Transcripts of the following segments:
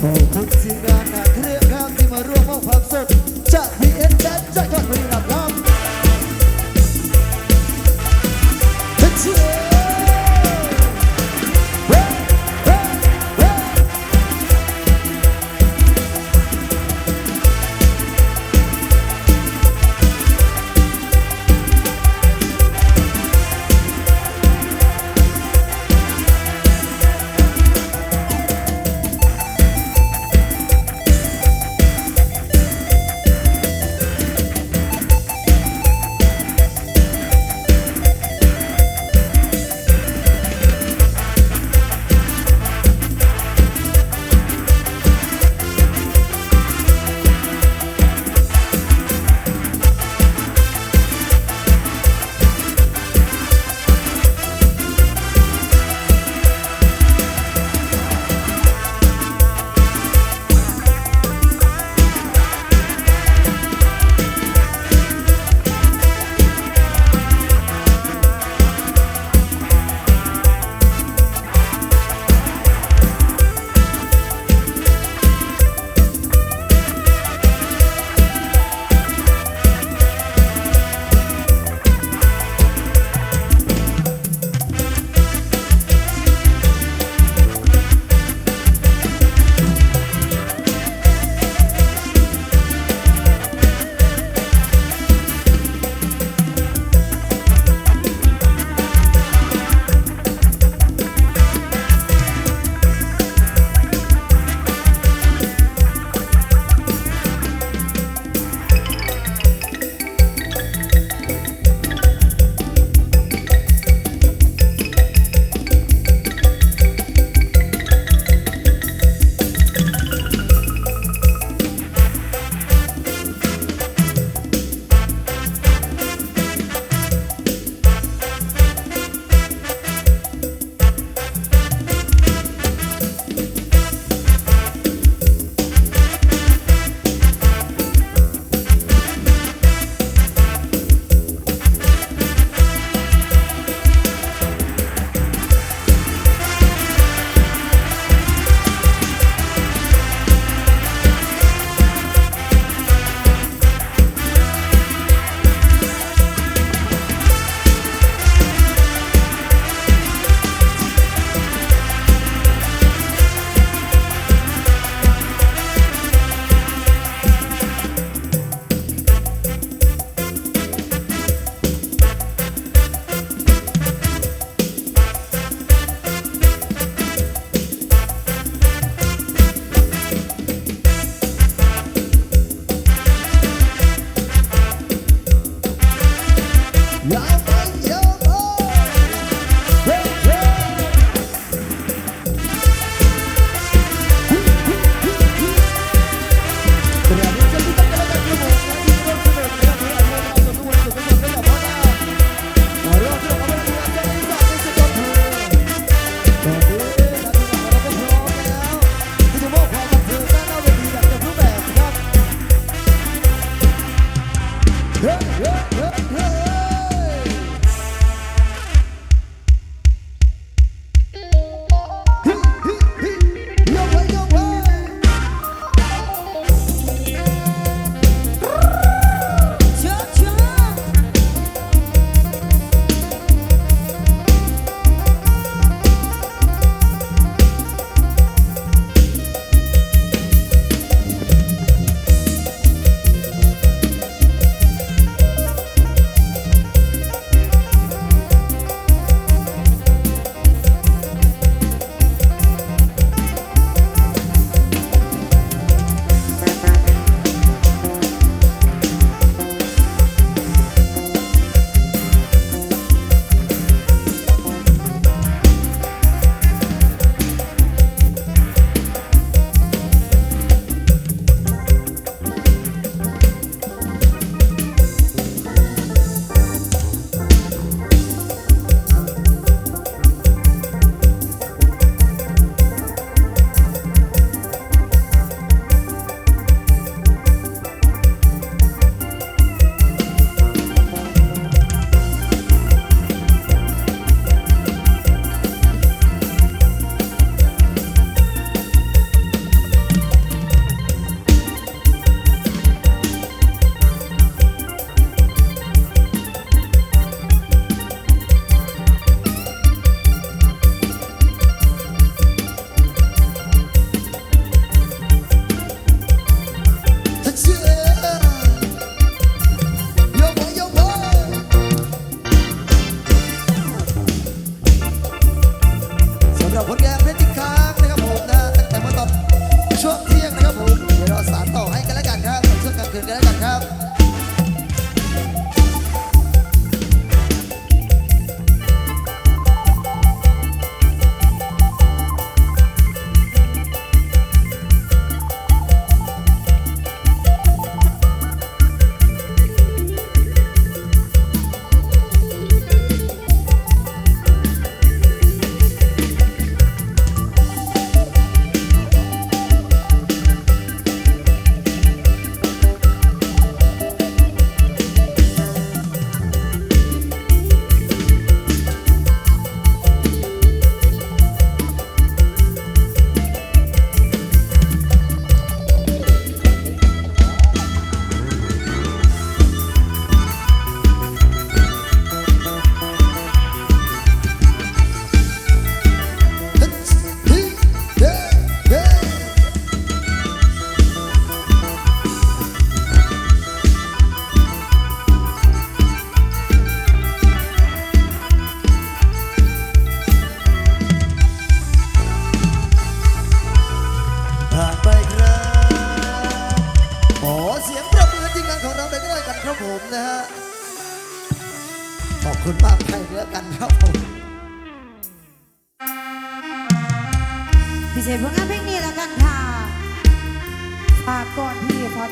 ขอบคุณทีมงานนาเครื่องครับที่มาร่วมมอบความสุขจากพีเอ็นแดนจากจังหวัดบุรีรัมย์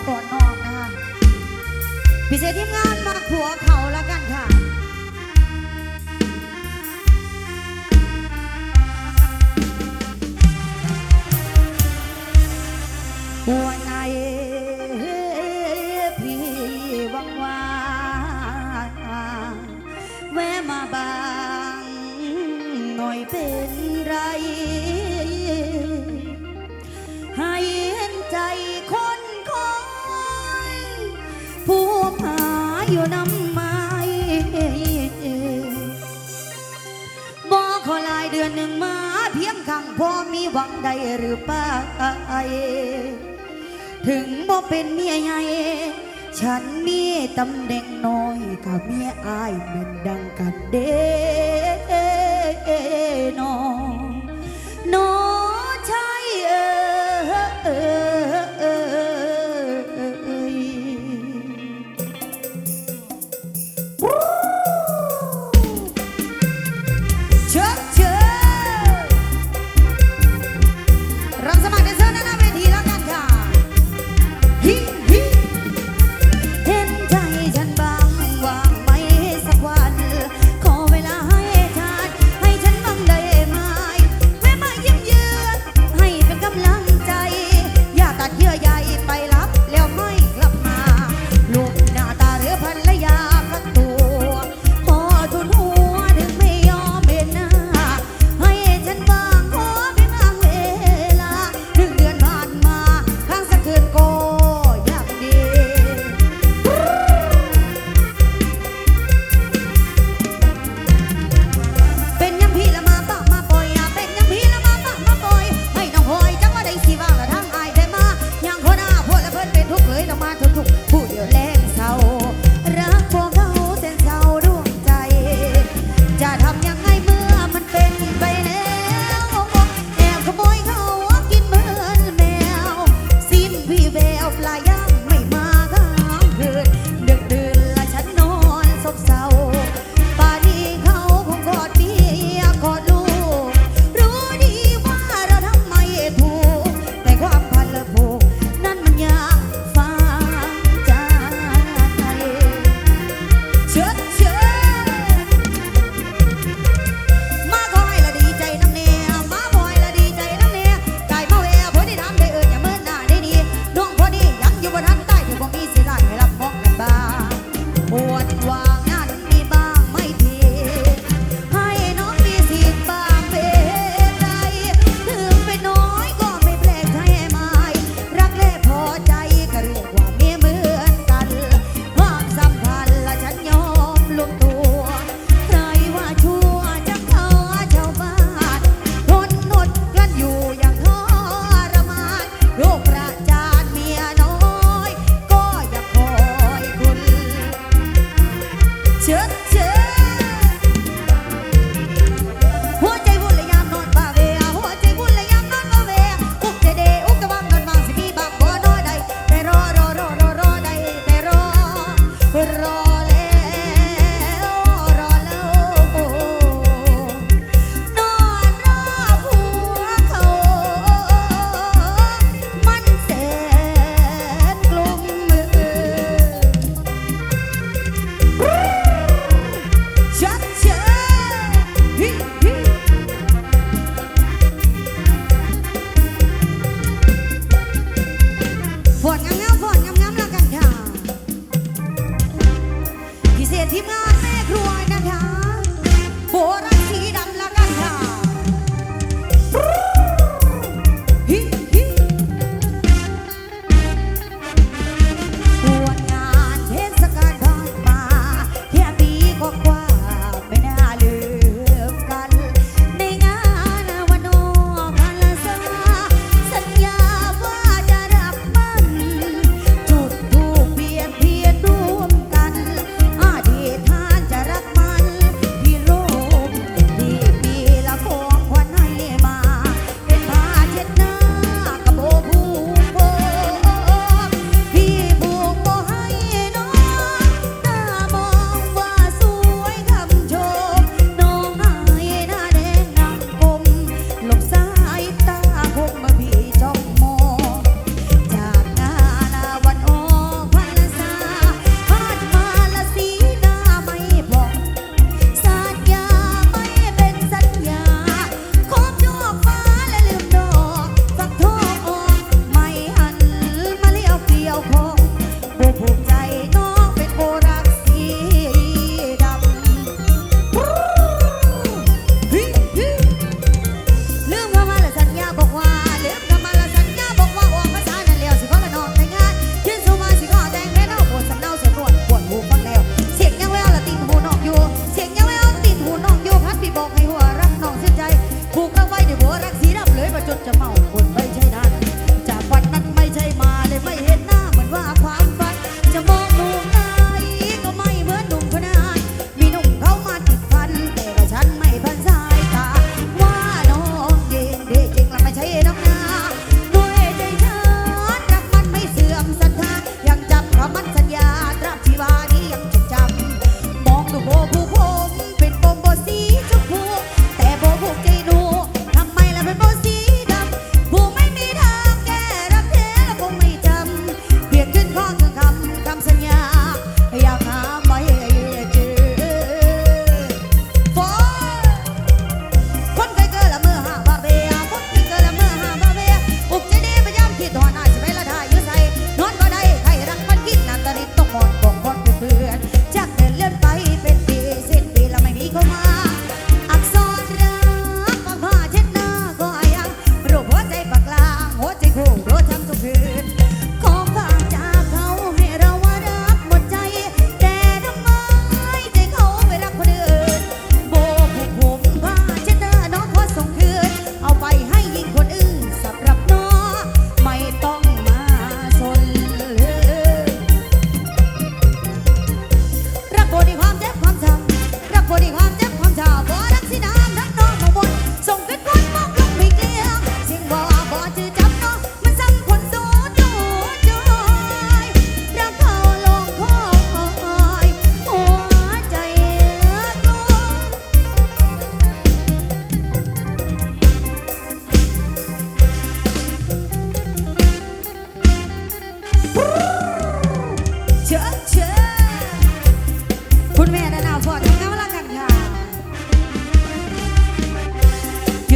ตัวนอกนะคะ พิเศษทีมงานมาผัวเขาแล้วกันค่ะ หนึ่งมาเพียงครั้งพอมีหวังใดหรือป้าถึงบ่เป็นเมียใหญ่ฉันมีตำแหน่งน้อยกับเมียอายมันดังกันเด้น้อง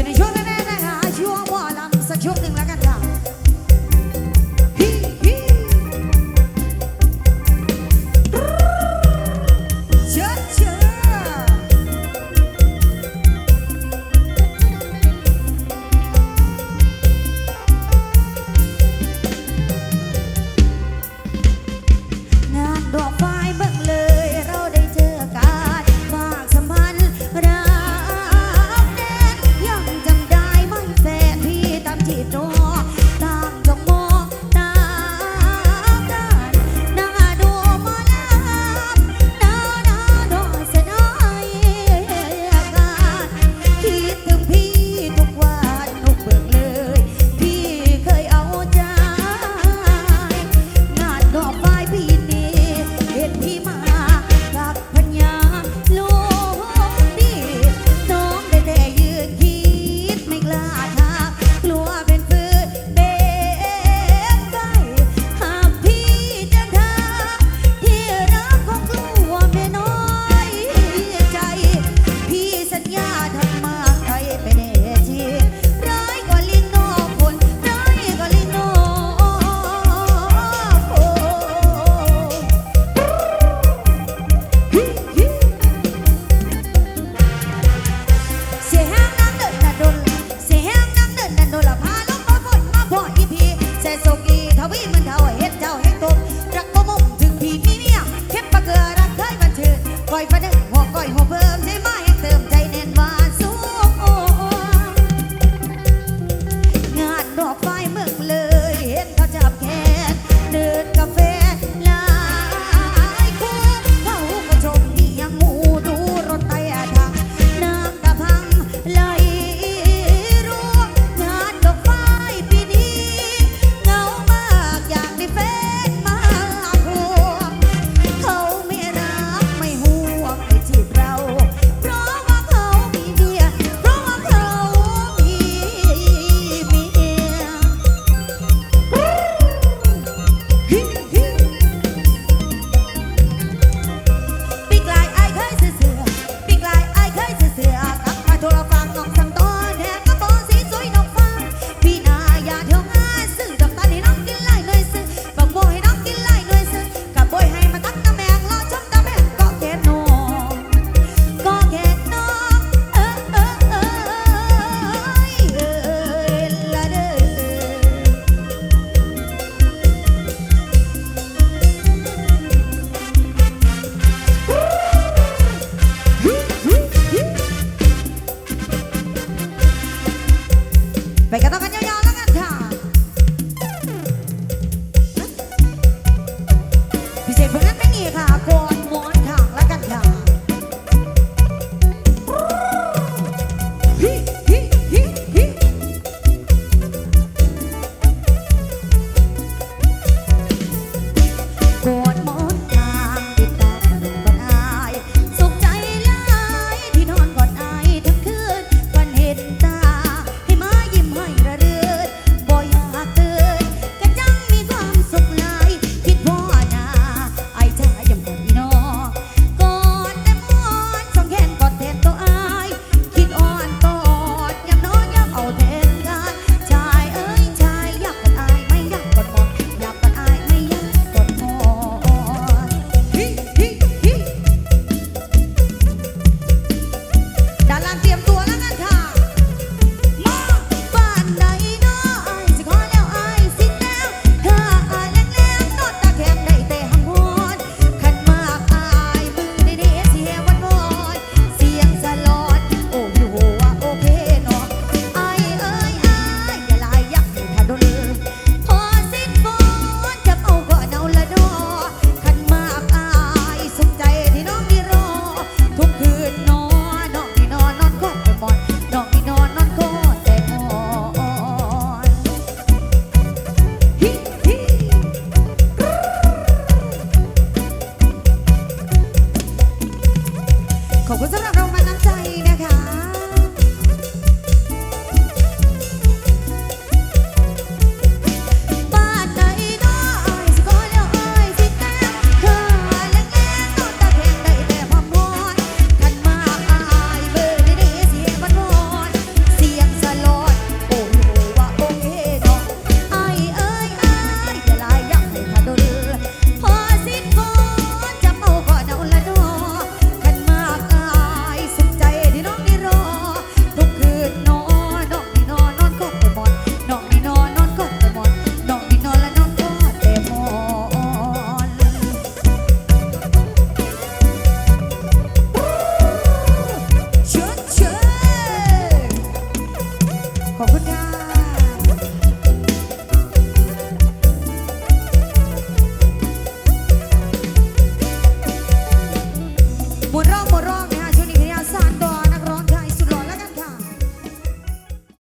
viene yo